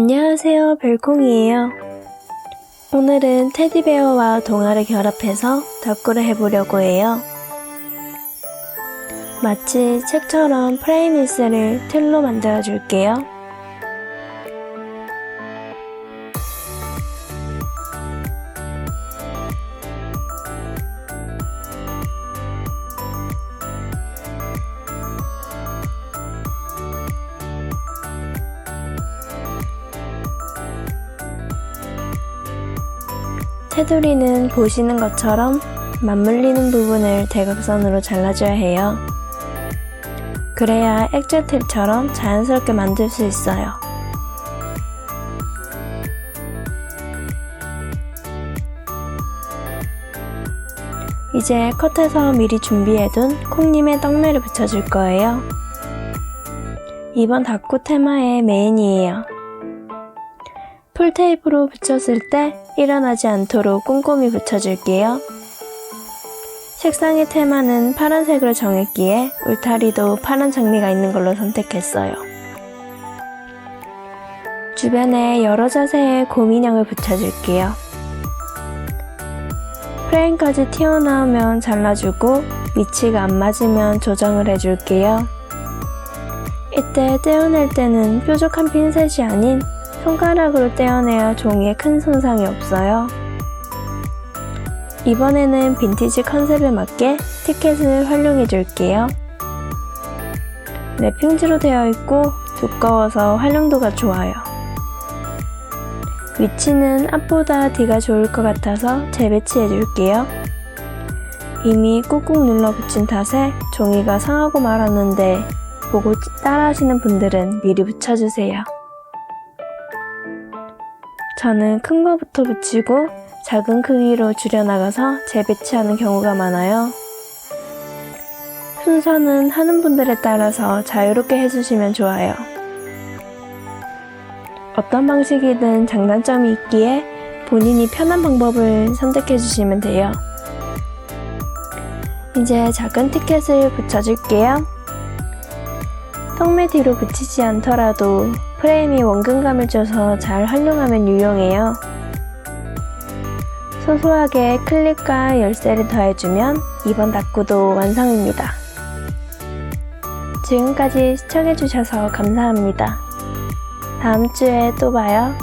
안녕하세요, 별콩이에요. 오늘은 테디베어와 동화를 결합해서 덕구를 해보려고 해요. 마치 책처럼 프레임일스를 틀로 만들어 줄게요. 테두리는 보시는 것처럼 맞물리는 부분을 대각선으로 잘라줘야 해요. 그래야 액자 탭처럼 자연스럽게 만들 수 있어요. 이제 컷해서 미리 준비해둔 콩님의 떡매를 붙여줄 거예요. 이번 닭구 테마의 메인이에요. 풀테이프로 붙였을 때 일어나지 않도록 꼼꼼히 붙여줄게요. 색상의 테마는 파란색으로 정했기에 울타리도 파란 장미가 있는 걸로 선택했어요. 주변에 여러 자세의 곰인형을 붙여줄게요. 프레임까지 튀어나오면 잘라주고 위치가 안 맞으면 조정을 해줄게요. 이때 떼어낼 때는 뾰족한 핀셋이 아닌 손가락으로 떼어내야 종이에 큰 손상이 없어요. 이번에는 빈티지 컨셉에 맞게 티켓을 활용해 줄게요. 랩핑지로 되어 있고 두꺼워서 활용도가 좋아요. 위치는 앞보다 뒤가 좋을 것 같아서 재배치해 줄게요. 이미 꾹꾹 눌러 붙인 탓에 종이가 상하고 말았는데 보고 따라 하시는 분들은 미리 붙여주세요. 저는 큰 거부터 붙이고 작은 크기로 줄여나가서 재배치하는 경우가 많아요. 순서는 하는 분들에 따라서 자유롭게 해주시면 좋아요. 어떤 방식이든 장단점이 있기에 본인이 편한 방법을 선택해 주시면 돼요. 이제 작은 티켓을 붙여줄게요. 턱매 뒤로 붙이지 않더라도 프레임이 원근감을 줘서 잘 활용하면 유용해요. 소소하게 클립과 열쇠를 더해주면 이번 닭구도 완성입니다. 지금까지 시청해주셔서 감사합니다. 다음 주에 또 봐요.